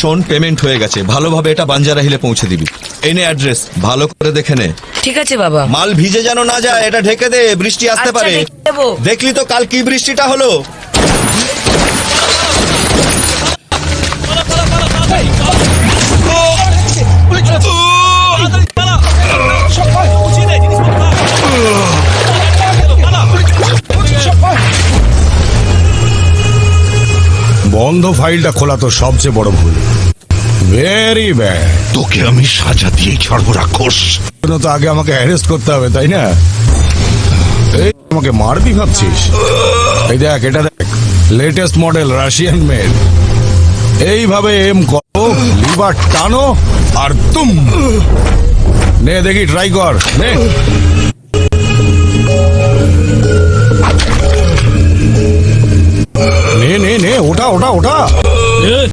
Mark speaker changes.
Speaker 1: শোন পেমেন্ট হয়ে গেছে। ভালোভাবে এটা বাঞ্জারা হিলে পৌঁছে দিবি। এনে নে অ্যাড্রেস ভালো করে দেখে নে।
Speaker 2: ঠিক আছে বাবা।
Speaker 1: মাল ভিজে যেন না যায় এটা ঢেকে দে বৃষ্টি আসতে
Speaker 2: আচ্ছা,
Speaker 1: পারে। দেখলি তো কাল কি বৃষ্টিটা হলো?
Speaker 3: বন্ধ ফাইলটা খোলা তো সবচেয়ে বড় ভুল। ভেরি ব্যাড
Speaker 4: তোকে আমি সাজা দিয়ে ছাড়বো রাক্ষস।
Speaker 3: তো আগে আমাকে অ্যারেস্ট করতে হবে তাই না? এই আমাকে মারবি ভাবছিস? এই দেখ এটা দেখ। লেটেস্ট মডেল রাশিয়ান মেড এইভাবে এম করো লিভার টানো আর তুম। নে দেখি ট্রাই কর। নে নে। নে নে ওটা ওটা ওটা